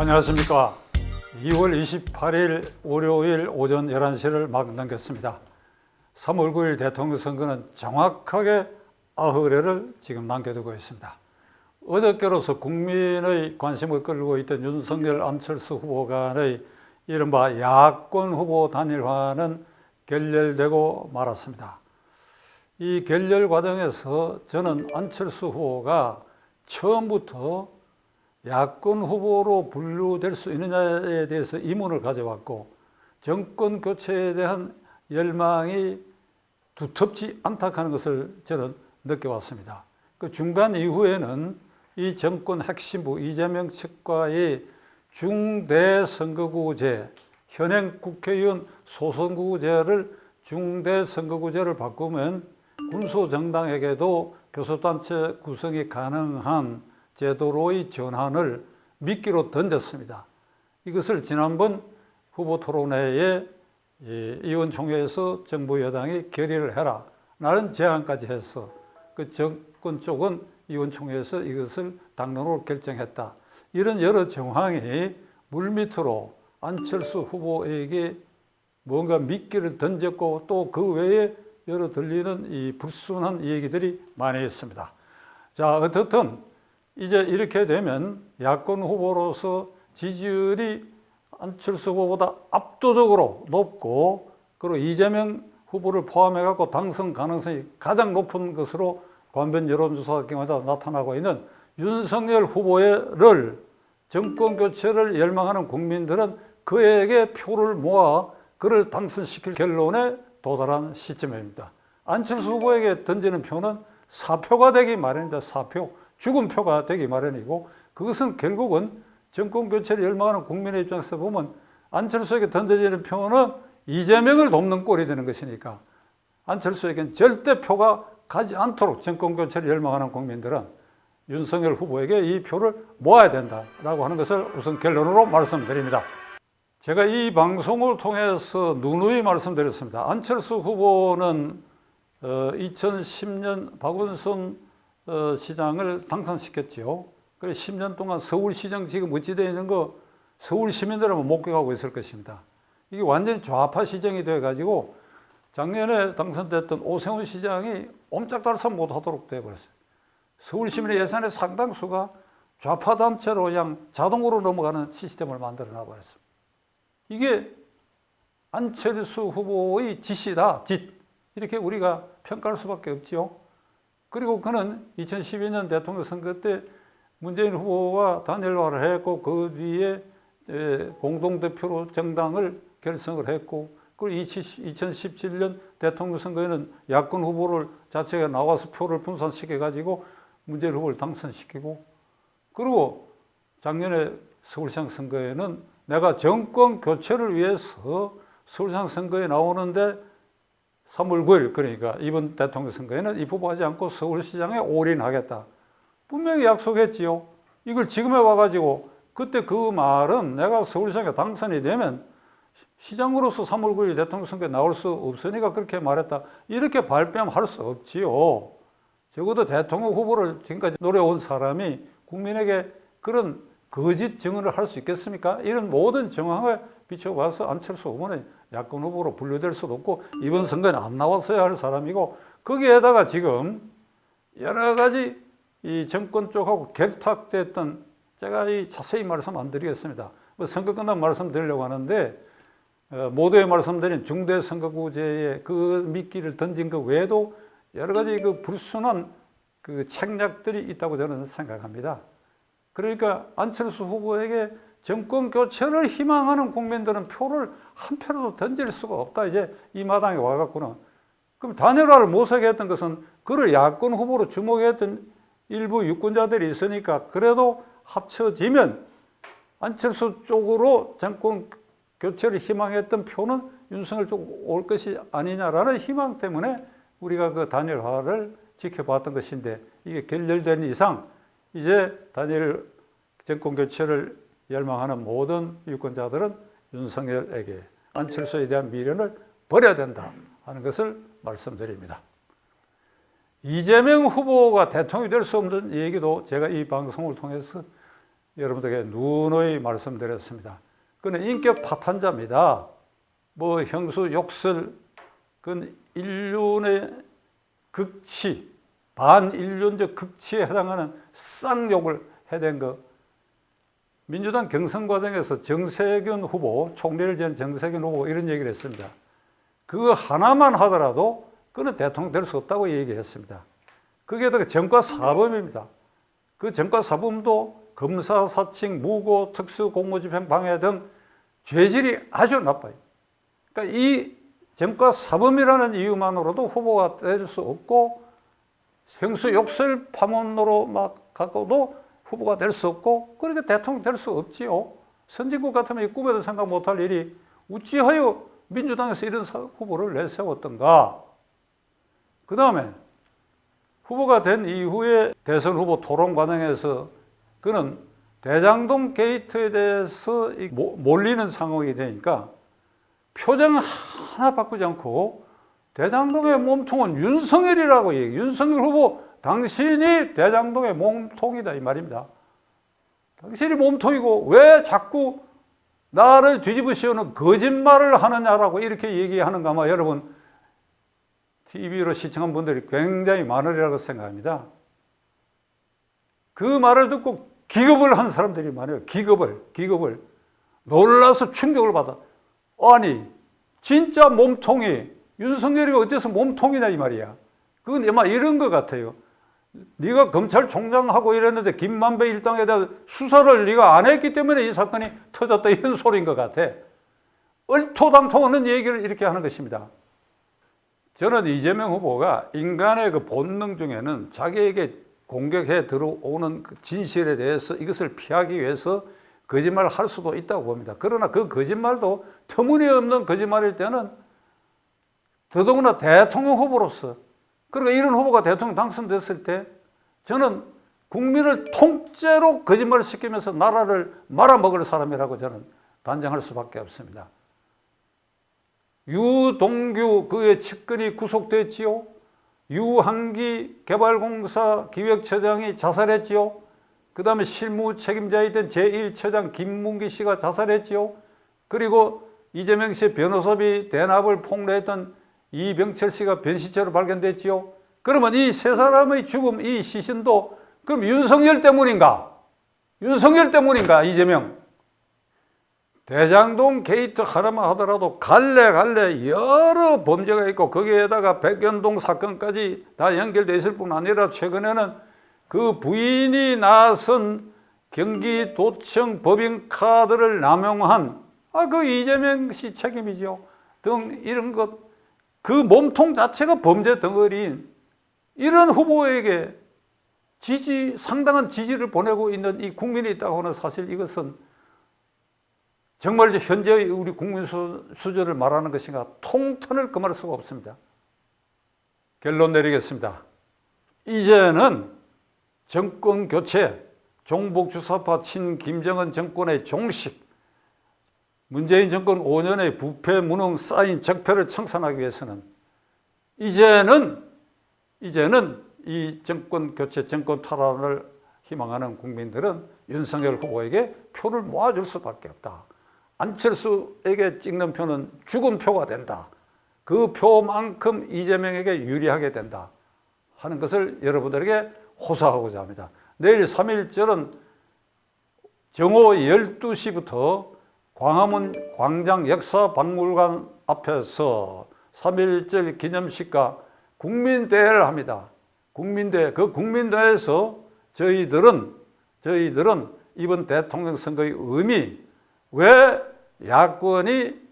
안녕하십니까. 2월 28일 월요일 오전 11시를 막 넘겼습니다. 3월 9일 대통령 선거는 정확하게 아흐레를 지금 남겨두고 있습니다. 어저께로서 국민의 관심을 끌고 있던 윤석열 안철수 후보 간의 이른바 야권 후보 단일화는 결렬되고 말았습니다. 이 결렬 과정에서 저는 안철수 후보가 처음부터 야권 후보로 분류될 수 있느냐에 대해서 의문을 가져왔고 정권 교체에 대한 열망이 두텁지 않다 하는 것을 저는 느껴왔습니다. 그 중간 이후에는 이 정권 핵심부 이재명 측과의 중대선거구제, 현행 국회의원 소선거구제를 중대선거구제를 바꾸면 군소정당에게도 교섭단체 구성이 가능한 제도로의 전환을 미끼로 던졌습니다. 이것을 지난번 후보 토론회에 이 의원총회에서 정부 여당이 결의를 해라. 라는 제안까지 해서 그 정권 쪽은 의원총회에서 이것을 당론으로 결정했다. 이런 여러 정황이 물밑으로 안철수 후보에게 뭔가 미끼를 던졌고 또 그 외에 여러 들리는 이 불순한 얘기들이 많이 있습니다. 자, 어떻든 이제 이렇게 되면 야권 후보로서 지지율이 안철수 후보보다 압도적으로 높고 그리고 이재명 후보를 포함해 갖고 당선 가능성이 가장 높은 것으로 관변 여론조사 경우마다 나타나고 있는 윤석열 후보를 정권 교체를 열망하는 국민들은 그에게 표를 모아 그를 당선시킬 결론에 도달한 시점입니다. 안철수 후보에게 던지는 표는 사표가 되기 마련입니다. 사표. 죽은 표가 되기 마련이고 그것은 결국은 정권 교체를 열망하는 국민의 입장에서 보면 안철수에게 던져지는 표는 이재명을 돕는 꼴이 되는 것이니까 안철수에게는 절대 표가 가지 않도록 정권 교체를 열망하는 국민들은 윤석열 후보에게 이 표를 모아야 된다라고 하는 것을 우선 결론으로 말씀드립니다. 제가 이 방송을 통해서 누누이 말씀드렸습니다. 안철수 후보는 2010년 박원순 어, 시장을 당선시켰지요. 그래 10년 동안 서울시장 지금 어찌되어 있는 거 서울 시민들은 목격하고 있을 것입니다. 이게 완전히 좌파 시정이 돼가지고 작년에 당선됐던 오세훈 시장이 옴짝달싹 못하도록 돼버렸어요. 서울 시민의 예산의 상당수가 좌파 단체로 그냥 자동으로 넘어가는 시스템을 만들어 놔버렸습니다. 이게 안철수 후보의 짓이다, 짓. 이렇게 우리가 평가할 수밖에 없지요. 그리고 그는 2012년 대통령 선거 때 문재인 후보와 단일화를 했고 그 뒤에 공동대표로 정당을 결성을 했고 그리고 2017년 대통령 선거에는 야권 후보를 자체가 나와서 표를 분산시켜 가지고 문재인 후보를 당선시키고 그리고 작년에 서울시장 선거에는 내가 정권 교체를 위해서 서울시장 선거에 나오는데 3월 9일 그러니까 이번 대통령 선거에는 입후보하지 않고 서울시장에 올인하겠다. 분명히 약속했지요. 이걸 지금에 와가지고 그때 그 말은 내가 서울시장에 당선이 되면 시장으로서 3월 9일 대통령 선거에 나올 수 없으니까 그렇게 말했다. 이렇게 발뺌할 수 없지요. 적어도 대통령 후보를 지금까지 노려온 사람이 국민에게 그런 거짓 증언을 할 수 있겠습니까? 이런 모든 정황을 비춰봐서 안철수 후보는 야권 후보로 분류될 수도 없고 이번 선거에는 안 나왔어야 할 사람이고 거기에다가 지금 여러 가지 이 정권 쪽하고 결탁됐던 제가 이 자세히 말씀 안 드리겠습니다. 뭐 선거 끝나면 말씀드리려고 하는데 어, 모두에 말씀드린 중대선거구제의 그 미끼를 던진 그 외에도 여러 가지 그 불순한 그 책략들이 있다고 저는 생각합니다. 그러니까 안철수 후보에게 정권 교체를 희망하는 국민들은 표를 한 표라도 던질 수가 없다. 이제 이 마당에 와갖고는. 그럼 단일화를 못하게 했던 것은 그를 야권 후보로 주목했던 일부 유권자들이 있으니까 그래도 합쳐지면 안철수 쪽으로 정권 교체를 희망했던 표는 윤석열 쪽 올 것이 아니냐라는 희망 때문에 우리가 그 단일화를 지켜봤던 것인데 이게 결렬된 이상 이제 단일 정권 교체를 열망하는 모든 유권자들은 윤석열에게 안철수에 대한 미련을 버려야 된다 하는 것을 말씀드립니다. 이재명 후보가 대통령이 될 수 없는 얘기도 제가 이 방송을 통해서 여러분들에게 누누이 말씀드렸습니다. 그는 인격 파탄자입니다. 뭐 형수 욕설, 그건 인륜의 극치, 반인륜적 극치에 해당하는 쌍욕을 해댄 거. 민주당 경선 과정에서 정세균 후보, 총리를 지은 정세균 후보 이런 얘기를 했습니다. 그거 하나만 하더라도 그는 대통령 될 수 없다고 얘기했습니다. 그게 다 정과 사범입니다. 그 정과 사범도 검사 사칭, 무고, 특수 공무집행 방해 등 죄질이 아주 나빠요. 그러니까 이 정과 사범이라는 이유만으로도 후보가 될 수 없고 형수 욕설 파문으로 막 갖고도 후보가 될 수 없고 그러니까 대통령 될 수 없지요. 선진국 같으면 이 꿈에도 생각 못할 일이 우찌하여 민주당에서 이런 사- 후보를 내세웠던가. 그 다음에 후보가 된 이후에 대선 후보 토론 과정에서 그는 대장동 게이트에 대해서 몰리는 상황이 되니까 표정 하나 바꾸지 않고 대장동의 몸통은 윤석열이라고 얘기. 윤석열 후보 당신이 대장동의 몸통이다 이 말입니다. 당신이 몸통이고 왜 자꾸 나를 뒤집어 씌우는 거짓말을 하느냐라고 이렇게 얘기하는가 아마 여러분 TV로 시청한 분들이 굉장히 많으리라고 생각합니다. 그 말을 듣고 기겁을 한 사람들이 많아요. 기겁을, 기겁을. 놀라서 충격을 받아. 아니, 진짜 몸통이 윤석열이가 어째서 몸통이냐 이 말이야. 그건 아마 이런 것 같아요. 네가 검찰총장하고 이랬는데 김만배 일당에 대한 수사를 네가 안 했기 때문에 이 사건이 터졌다 이런 소리인 것 같아. 얼토당토하는 얘기를 이렇게 하는 것입니다. 저는 이재명 후보가 인간의 그 본능 중에는 자기에게 공격해 들어오는 그 진실에 대해서 이것을 피하기 위해서 거짓말을 할 수도 있다고 봅니다. 그러나 그 거짓말도 터무니없는 거짓말일 때는 더더구나 대통령 후보로서 그러니까 이런 후보가 대통령 당선됐을 때 저는 국민을 통째로 거짓말을 시키면서 나라를 말아먹을 사람이라고 저는 단정할 수밖에 없습니다. 유동규 그의 측근이 구속됐지요. 유한기 개발공사 기획처장이 자살했지요. 그 다음에 실무 책임자이던 제1처장 김문기 씨가 자살했지요. 그리고 이재명 씨의 변호사비 대납을 폭로했던 이병철 씨가 변시체로 발견됐지요. 그러면 이 세 사람의 죽음, 이 시신도 그럼 윤석열 때문인가? 윤석열 때문인가? 이재명. 대장동 게이트 하나만 하더라도 갈래 갈래 여러 범죄가 있고 거기에다가 백연동 사건까지 다 연결돼 있을 뿐 아니라 최근에는 그 부인이 나선 경기도청 법인카드를 남용한 아 그 이재명 씨 책임이죠 등 이런 것 그 몸통 자체가 범죄 덩어리인 이런 후보에게 지지 상당한 지지를 보내고 있는 이 국민이 있다고 하는 사실 이것은 정말 현재의 우리 국민 수- 수준을 말하는 것인가 통턴을 금할 수가 없습니다. 결론 내리겠습니다. 이제는 정권 교체, 종북 주사파 친 김정은 정권의 종식, 문재인 정권 5년의 부패 무능 쌓인 적폐를 청산하기 위해서는 이제는 이제는 이 정권 교체, 정권 탈환을 희망하는 국민들은 윤석열 후보에게 표를 모아줄 수밖에 없다. 안철수에게 찍는 표는 죽은 표가 된다. 그 표만큼 이재명에게 유리하게 된다. 하는 것을 여러분들에게 호소하고자 합니다. 내일 3일절은 정오 12시부터 광화문 광장 역사박물관 앞에서 3.1절 기념식과 국민대회를 합니다. 국민대회, 그 국민대회에서 저희들은, 저희들은 이번 대통령 선거의 의미, 왜 야권이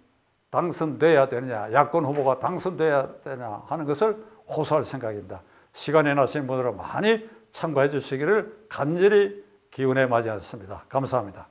당선돼야 되느냐, 야권 후보가 당선돼야 되냐 하는 것을 호소할 생각입니다. 시간이 나신 분들은 많이 참고해 주시기를 간절히 기원해 맞이했습니다. 감사합니다.